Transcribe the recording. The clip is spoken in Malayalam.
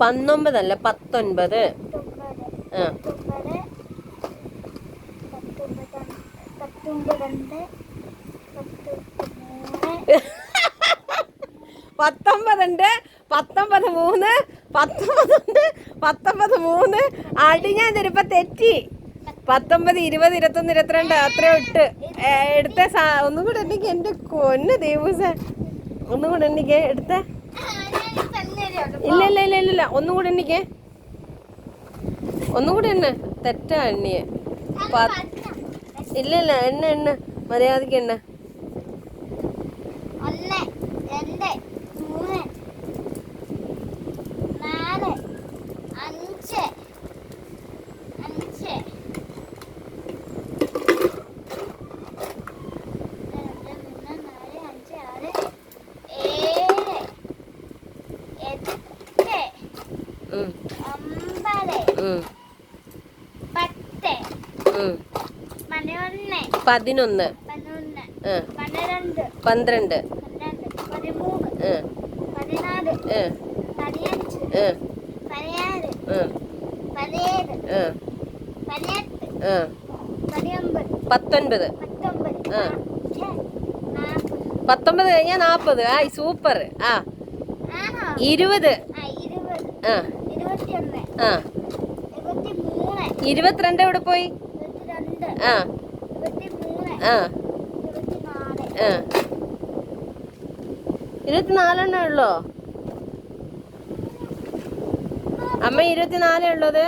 പത്തൊമ്പതല്ല പത്തൊൻപത്. പത്തൊമ്പതുണ്ട് പത്തൊമ്പത് മൂന്ന് പത്തൊമ്പതുണ്ട് പത്തൊമ്പത് മൂന്ന്. അടി ഞാൻ തരുമ്പോ തെറ്റി. പത്തൊമ്പത് ഇരുപത് ഇരുപത്തൊന്ന് ഇരുപത്തിരണ്ട് അത്രയും ഇട്ട് എടുത്ത ഒന്നും കൂടെ എനിക്ക് എന്റെ കൊന്ന ദേവൂസ ഒന്നും കൂടെ എനിക്ക് എടുത്ത. ഇല്ല ഇല്ല ഇല്ല ഇല്ല ഇല്ല. ഒന്നും കൂടെ എനിക്ക് ഒന്നും കൂടെ എണ്ണ. തെറ്റാ എണ്ണിയെ. ഇല്ല ഇല്ല എണ്ണ എണ്ണ. മര്യാദയ്ക്ക് എണ്ണ ഒന്ന് രണ്ട് മൂന്ന് നാല് അഞ്ച് അഞ്ച് രണ്ട് മൂന്ന് നാല് അഞ്ച് ആറ് ഏഴ് എട്ട് ഉം, ഒമ്പത് ഉം, പത്ത് ഉം. പതിനൊന്ന് പതിനൊന്ന് പതിനൊന്ന് ആ, പന്ത്രണ്ട് പന്ത്രണ്ട് പന്ത്രണ്ട് പതിമൂന്ന് ആ, പതിനാല് ആ, പതിനഞ്ച് ആ, പതിനാറ് ആ, പതിനേഴ് ആ, പതിനെട്ട് ആ. പന്ത്രണ്ട്. പത്തൊൻപത്. പത്തൊമ്പത്. നാപ്പത്. കഴിഞ്ഞാൽ നാൽപ്പത് ആ. സൂപ്പർ ആ ഇരുപത്. ആ. ആ. ഇരുപത്തിരണ്ട് എവിടെ പോയി? ആ. ആ. ആ. ഇരുപത്തിനാലെണ്ണേ ഉള്ളോ? അമ്മ ഇരുപത്തിനാലേ ഉള്ളത്